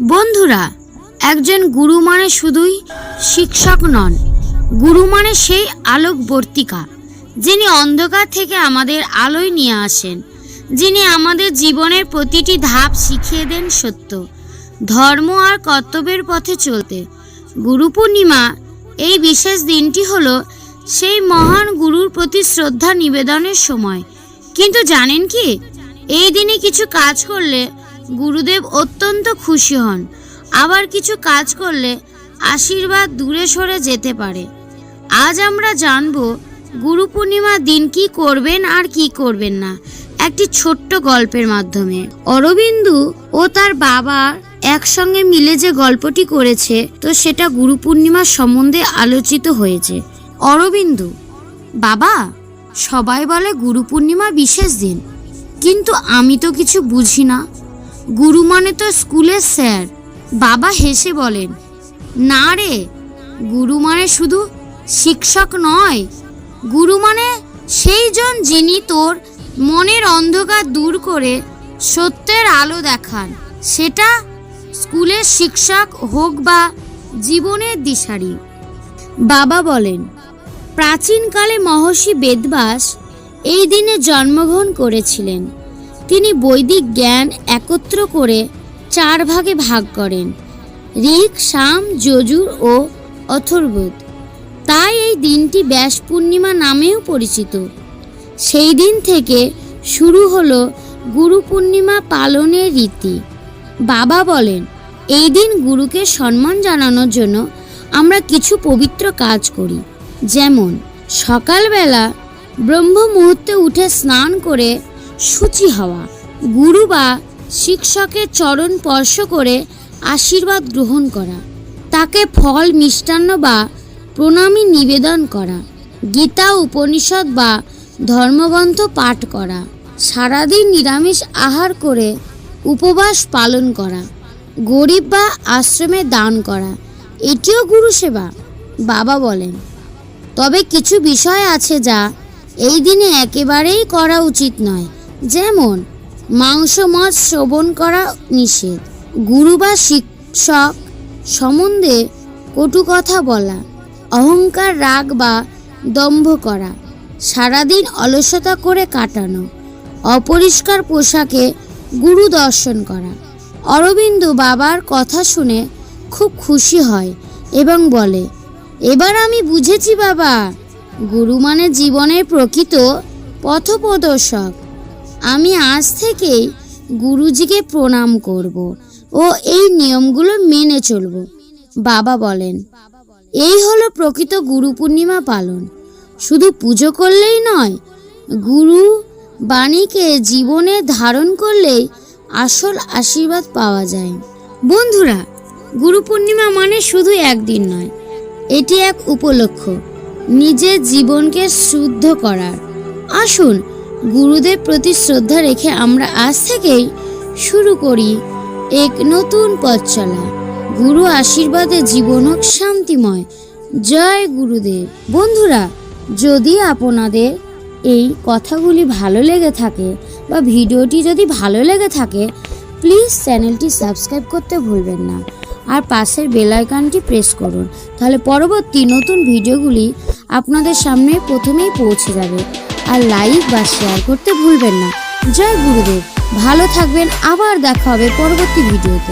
বন্ধুরা, একজন গুরু মানে শুধুই শিক্ষক নন। গুরু মানে সেই আলোকবর্তিকা যিনি অন্ধকার থেকে আমাদের আলোয় নিয়ে আসেন, যিনি আমাদের জীবনের প্রতিটি ধাপ শিখিয়ে দেন সত্য, ধর্ম আর কর্তব্যের পথে চলতে। গুরু পূর্ণিমা, এই বিশেষ দিনটি হলো সেই মহান গুরুর প্রতি শ্রদ্ধা নিবেদনের সময়। কিন্তু জানেন কি? এই দিনে কিছু কাজ করলে গুরুদেব অত্যন্ত খুশি হন। আবার কিছু কাজ করলে আশীর্বাদ দূরে সরে যেতে পারে। আজ আমরা জানব, গুরু পূর্ণিমার দিন কি করবেন আর কি করবেন না, একটি ছোট্ট গল্পের মাধ্যমে। অরবিন্দু ও তার বাবা একসঙ্গে মিলে যে গল্পটি করেছে, তো সেটা গুরু পূর্ণিমার সম্বন্ধে আলোচিত হয়েছে। অরবিন্দু, বাবা, সবাই বলে গুরু পূর্ণিমা বিশেষ দিন। কিন্তু আমি তো কিছু বুঝি না। গুরু মানে তো স্কুলের স্যার। বাবা হেসে বলেন, না রে, গুরু মানে শুধু শিক্ষক নয়। গুরু মানে সেই জন যিনি তোর মনের অন্ধকার দূর করে সত্যের আলো দেখান। সেটা স্কুলের শিক্ষক হোক বা জীবনের দিশারি। বাবা বলেন, প্রাচীনকালে মহর্ষি বেদবাস এই দিনে জন্মগ্রহণ করেছিলেন। তিনি বৈদিক জ্ঞান একত্র করে চার ভাগে ভাগ করেন, ঋক, সাম, যজুর ও অথর্বদ তাই এই দিনটি ব্যাস পূর্ণিমা নামেও পরিচিত। সেই দিন থেকে শুরু হলো গুরু পূর্ণিমা পালনের রীতি। বাবা বলেন, এই দিন গুরুকে সম্মান জানানোর জন্য আমরা কিছু পবিত্র কাজ করি। যেমন সকালবেলা ব্রহ্ম মুহূর্তে উঠে স্নান করে শুচি হওয়া। গুরু বা শিক্ষকের চরণ স্পর্শ করে আশীর্বাদ গ্রহণ করা। তাকে ফল, মিষ্টান্ন বা প্রণামী নিবেদন করা। গীতা, উপনিষদ বা ধর্মগ্রন্থ পাঠ করা। সারাদিন নিরামিষ আহার করে উপবাস পালন করা। গরিব বা আশ্রমে দান করা। এটিও গুরু সেবা, বাবা বলেন। তবে কিছু বিষয় আছে যা এই দিনে একেবারেই করা উচিত নয়। যেমন, মাংস মাছ শ্রবণ করা নিষেধ, গুরু বা শিক্ষক সম্বন্ধে কটু কথা বলা, অহংকার রাগ বা দম্ভ করা, সারাদিন অলসতা করে কাটানো, অপরিষ্কার পোশাকে গুরু দর্শন করা। অরবিন্দ বাবার কথা শুনে খুব খুশি হয় এবং বলে, এবার আমি বুঝেছি বাবা, গুরু মানে জীবনের প্রকৃত পথপ্রদর্শক। আমি আজ থেকেই গুরুজিকে প্রণাম করব ও এই নিয়মগুলো মেনে চলব। বাবা বলেন, এই হলো প্রকৃত গুরু পূর্ণিমা পালন। শুধু পুজো করলেই নয়, গুরু বাণীকে জীবনে ধারণ করলেই আসল আশীর্বাদ পাওয়া যায়। বন্ধুরা, গুরু পূর্ণিমা মানে শুধু একদিন নয়, এটি এক উপলক্ষ। নিজের জীবনকে শুদ্ধ করার। আসুন গুরুদেব প্রতি শ্রদ্ধা রেখে আমরা আজ থেকেই শুরু করি এক নতুন পথ চলা। গুরু আশীর্বাদে জীবন হোক শান্তিময়। জয় গুরুদেব। বন্ধুরা, যদি আপনাদের এই কথাগুলি ভালো লেগে থাকে বা ভিডিওটি যদি ভালো লেগে থাকে প্লিজ চ্যানেলটি সাবস্ক্রাইব করতে ভুলবেন না। আর পাশের বেল আইকনটি প্রেস করুন। তাহলে পরবর্তী নতুন ভিডিওগুলি আপনাদের সামনে প্রথমেই পৌঁছে যাবে। আর লাইক বা শেয়ার করতে ভুলবেন না। জয় গুরুদেব। ভালো থাকবেন। আবার দেখা হবে পরবর্তী ভিডিওতে।